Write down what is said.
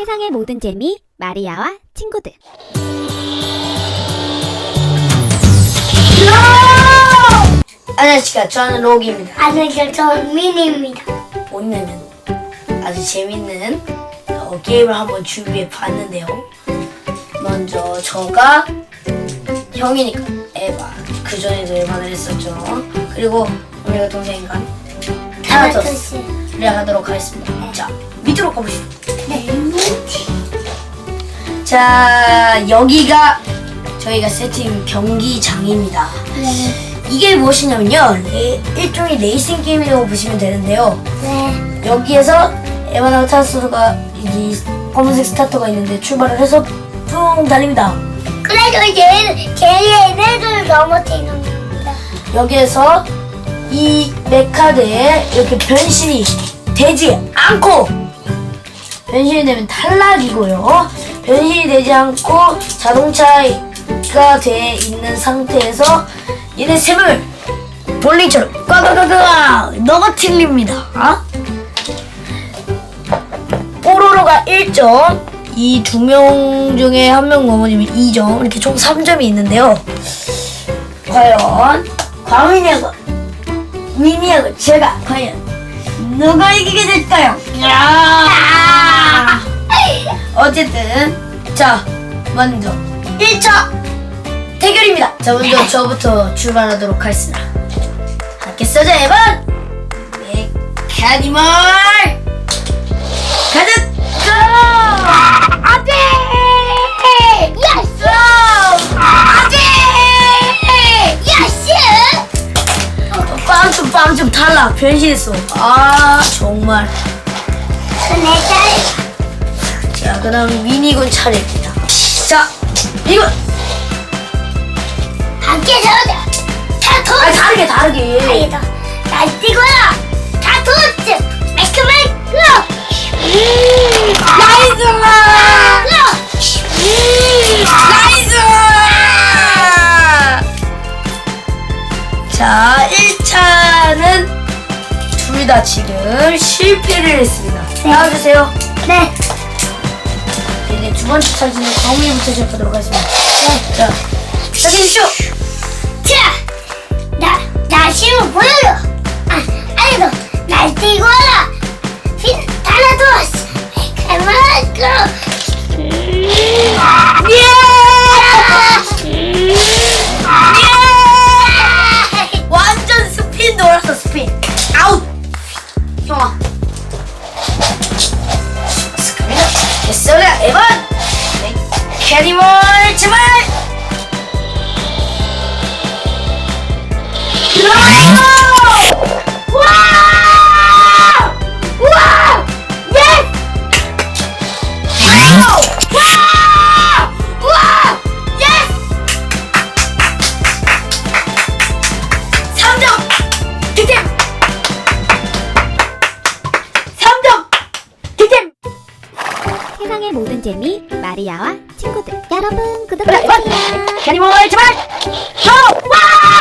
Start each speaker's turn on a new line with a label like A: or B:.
A: 세상의 모든 재미 마리아와 친구들.
B: 안녕하십니까. 저는 로기입니다.
C: 안녕하세요. 저는 미니입니다.
B: 오늘은 아주 재밌는 어, 게임을 한번 준비해 봤는데요. 먼저 저가 형이니까 에바. 그 전에도 에바를 했었죠. 그리고 우리가 동생이니까 타나토스를 하도록 하겠습니다. 자 밑으로 가보시죠.
C: 네.
B: 자 여기가 저희가 세팅 경기장입니다
C: 네.
B: 이게 무엇이냐면요 레- 일종의 레이싱 게임이라고 보시면 되는데요
C: 네.
B: 여기에서 에바나와 타스가 이 검은색 스타터가 있는데 출발을 해서 쭉 달립니다.
C: 그래서 얘, 걔네를 넘어뜨리는 겁니다.
B: 여기에서 이 메카드에 이렇게 변신이 되지 않고 변신이 되면 탈락이고요. 변신이 되지 않고 자동차가 돼 있는 상태에서 얘네 셈을 볼링처럼 꽉꽉꽉꽉 넘어뜨립니다. 어? 뽀로로가 1점, 이 두 명 중에 한 명 넘어지면 2점, 이렇게 총 3점이 있는데요. 과연 광민이하고 미니하고 제가 과연 누가 이기게 될까요? 야! 자 먼저 1차 대결입니다. 자 먼저 저부터 출발하도록 하겠습니다. 하겠어 자 에반 메카니멀 가자 고!
C: 안돼! 야스!
B: 안돼!
C: 야스!
B: 빵좀 빵 좀 탈락 변신했어. 아 정말.
C: 내 차례.
B: 자 그 다음 미니군 차례입니다. 자 이거
C: 함께 서자. 타토!
B: 아 다르게 다르게.
C: 아니다. 날 뛰거라. 타토츠! 매크매크!
B: 나이스!
C: 음!
B: 나이스! 자 1차는 둘 다 지금 실패를 했습니다. 나와주세요.
C: 네.
B: 번째 차지는 광민부터 시작하도록 하겠습니다.
C: 네.
B: 자 시작해주시오.
C: 자! 나, 나 힘을 보여줘! 아, 아이고, 날! 핀! 예!
B: 완전 스핀 돌았어 스핀 아웃 형아 스크린을 됐어라 에반 캐리멀 제발
A: 세상의 모든 재미 마리아와 친구들. 여러분 구독해주세요.
B: 캐리멀 제발 고!
C: 와!